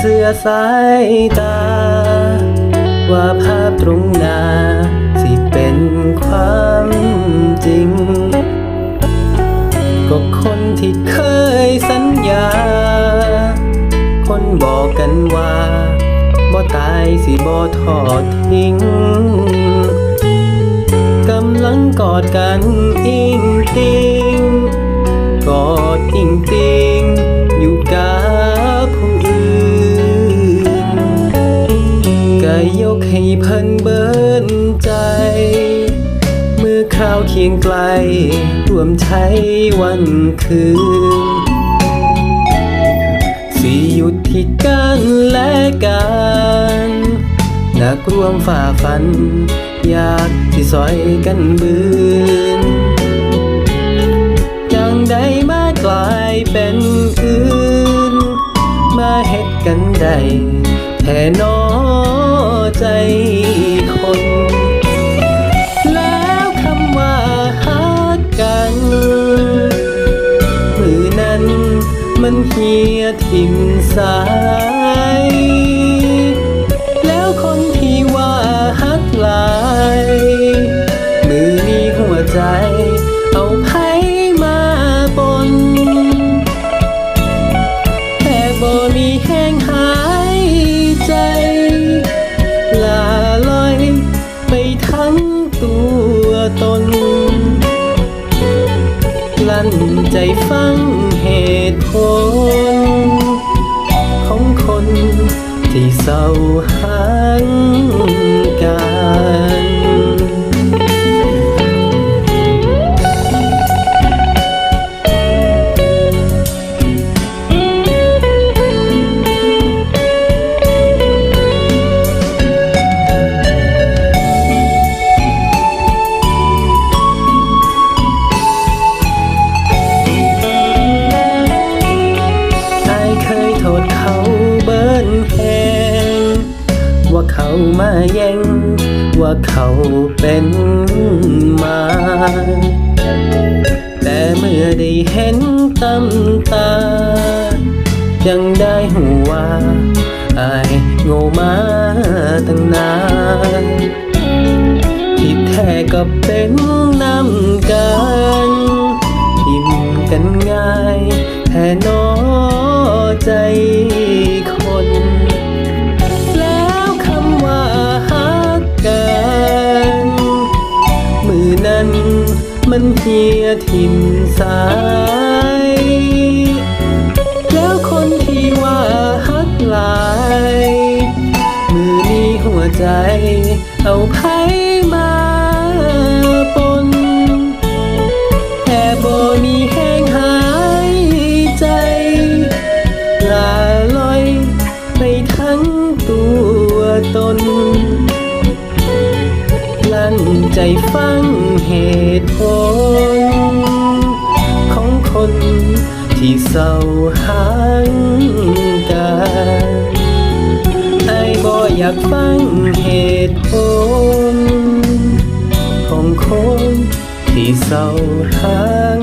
เสือสายตา ว่าภาพตรงหน้าสิเป็นความจริง ก็คนที่เคยสัญญา คนบอกกันว่าบ่ตายสิบ่ทอดทิ้ง กำลังกอดกันอิงติง กอดอิงติง มือคราวเคียงไกล รวมใช้วันคืนสิหยุดที่กันและกันนักร่วมฝ่าฟัน อยากที่ซอยกันบืนจังได้มากลายเป็นอื่นมาเฮ็ดกันได้แท่นอ มันเฮียทิมสาย แล้วคนที่ว่าฮักหลาย มือมีหัวใจ เอาไผมาปนแต่บ่มีแห้งหายใจ ลาลอยไปทั้งตัวตน กลั้นใจฟัง เศร้าหัง ว่าเขามาแย่ง ว่าเขาเป็นมา แต่เมื่อได้เห็นตำตา ยังได้หัว่ เมียทิมสาย แล้วคนที่ว่าฮักหลาย มือมีหัวใจ เอาไผมาปนแต่บ่มีแห้งหายใจ ลาลอยไปทั้งตัวตน ลั่นใจฟัง เหตุผล ของคนที่เศร้าหางกันไอ้บ่อยากฟังเหตุผล ของคนที่เศร้าหาง